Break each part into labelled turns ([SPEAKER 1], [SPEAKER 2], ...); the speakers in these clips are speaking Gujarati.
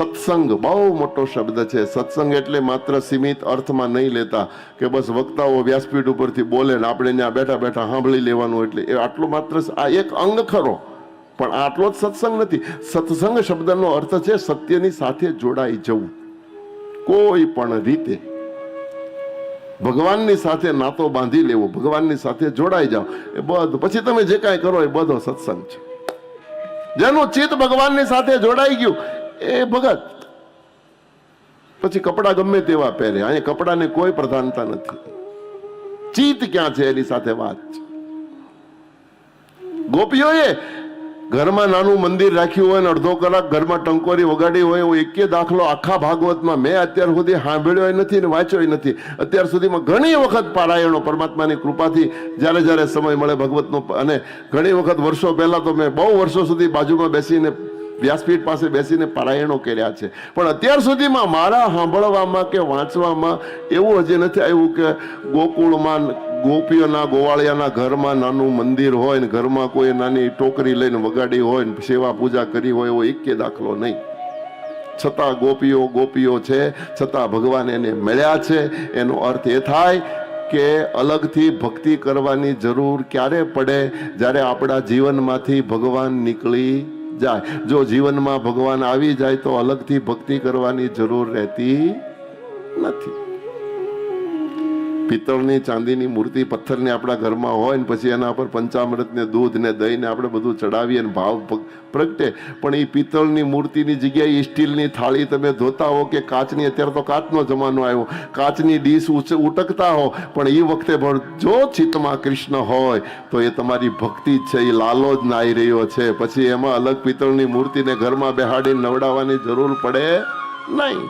[SPEAKER 1] સત્સંગ, બહુ મોટો શબ્દ છે. સત્સંગ એટલે માત્ર સીમિત અર્થમાં નહીં લેતા કે બસ વક્તાઓ વ્યાસપીઠ ઉપરથી બોલે ને આપણે ત્યાં બેઠા બેઠા સાંભળી લેવાનું એટલે એ આટલો માત્ર આ એક અંગ ખરો. પણ આટલો જ સત્સંગ નથી. સત્સંગ શબ્દનો અર્થ છે સત્યની સાથે જોડાઈ જવું. કોઈ પણ રીતે ભગવાનની સાથે નાતો બાંધી લેવો, ભગવાનની સાથે જોડાઈ જાઓ, એ બધું. પછી તમે જે કાંઈ કરો એ બધો સત્સંગ છે. જેનું ચિત્ત ભગવાનની સાથે જોડાઈ ગયું એ ભગત. પછી કપડાં ગમે તેવા પહેરે. અહીંયા કપડાને કોઈ પ્રધાનતા નથી. ચિત્ત ક્યાં છે એની સાથે વાત છે. ગોપીઓએ ઘરમાં નાનું મંદિર રાખ્યું હોય ને અડધો કલાક ઘરમાં ટંકોરી વગાડી હોય એવો એકે દાખલો આખા ભાગવતમાં મેં અત્યાર સુધી સાંભળ્યો નથી ને વાંચ્યો નથી. અત્યાર સુધીમાં ઘણી વખત પારાયણો પરમાત્માની કૃપાથી જ્યારે જ્યારે સમય મળે ભગવતનો અને ઘણી વખત વર્ષો પહેલાં તો મેં બહુ વર્ષો સુધી બાજુમાં બેસીને વ્યાસપીઠ પાસે બેસીને પારાયણો કર્યા છે. પણ અત્યાર સુધીમાં મારા સાંભળવામાં કે વાંચવામાં એવું હજી નથી આવ્યું કે ગોકુળમાં ગોપીઓના ગોવાળિયાના ઘરમાં નાનું મંદિર હોય ને ઘરમાં કોઈ નાની ટોકરી લઈને વગાડી હોય ને સેવા પૂજા કરી હોય એવો એકે દાખલો નહીં. છતાં ગોપીઓ ગોપીઓ છે, છતાં ભગવાન એને મળ્યા છે. એનો અર્થ એ થાય કે અલગથી ભક્તિ કરવાની જરૂર ક્યારે પડે? જ્યારે આપણા જીવનમાંથી ભગવાન નીકળી જાય. જો જીવનમાં ભગવાન આવી જાય તો અલગથી ભક્તિ કરવાની જરૂર રહેતી નથી. પિત્તળની ચાંદીની મૂર્તિ પથ્થરની આપણા ઘરમાં હોય ને પછી એના પર પંચામૃતને દૂધ ને દહીં ને આપણે બધું ચડાવીએ ને ભાવ પ્રગટે. પણ એ પિત્તળની મૂર્તિની જગ્યાએ સ્ટીલની થાળી તમે ધોતા હો કે કાચની, અત્યારે તો કાચનો જમાનો આવ્યો. કાચની ડીશ ઉટકતા હો, પણ એ વખતે પણ જો ચિત્તમાં કૃષ્ણ હોય, તો એ તમારી ભક્તિ જ છે એ લાલો જ નાઈ રહ્યો છે. પછી એમાં અલગ પિત્તળની મૂર્તિને ઘરમાં બેહાડીને નવડાવવાની જરૂર પડે નહીં.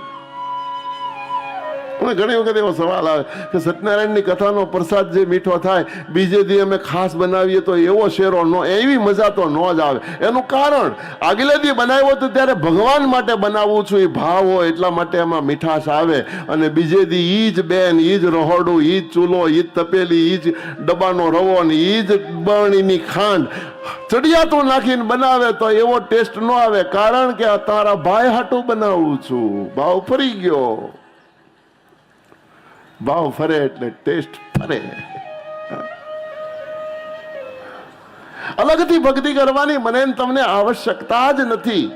[SPEAKER 1] મને ઘણી વખત એવો સવાલ આવે કે સત્યનારાયણની કથાનો પ્રસાદ જે મીઠો થાય, બીજે દી અમે ખાસ બનાવીએ તો એવો શેરો ન, એવી મજા તો ન જ આવે. એનું કારણ, આગલે દી બનાવ્યો તો ત્યારે ભગવાન માટે બનાવું છું, એ ભાવ હોય એટલા માટે એમાં મીઠાશ આવે. અને બીજે દી એ જ બેન એ જ રહોડું એ જ ચૂલો એ જ તપેલી એ જ ડબ્બાનો રવો ને એ જ બરણીની ખાંડ. ચડિયાતું નાખીને બનાવે તો એવો ટેસ્ટ ન આવે. કારણ કે આ તારા ભાઈ હાટું બનાવું છું. ભાવ ફરી ગયો. ભાવ ફરે એટલે ટેસ્ટ ફરે. અલગથી ભક્તિ કરવાની મને તમને આવશ્યકતા જ નથી.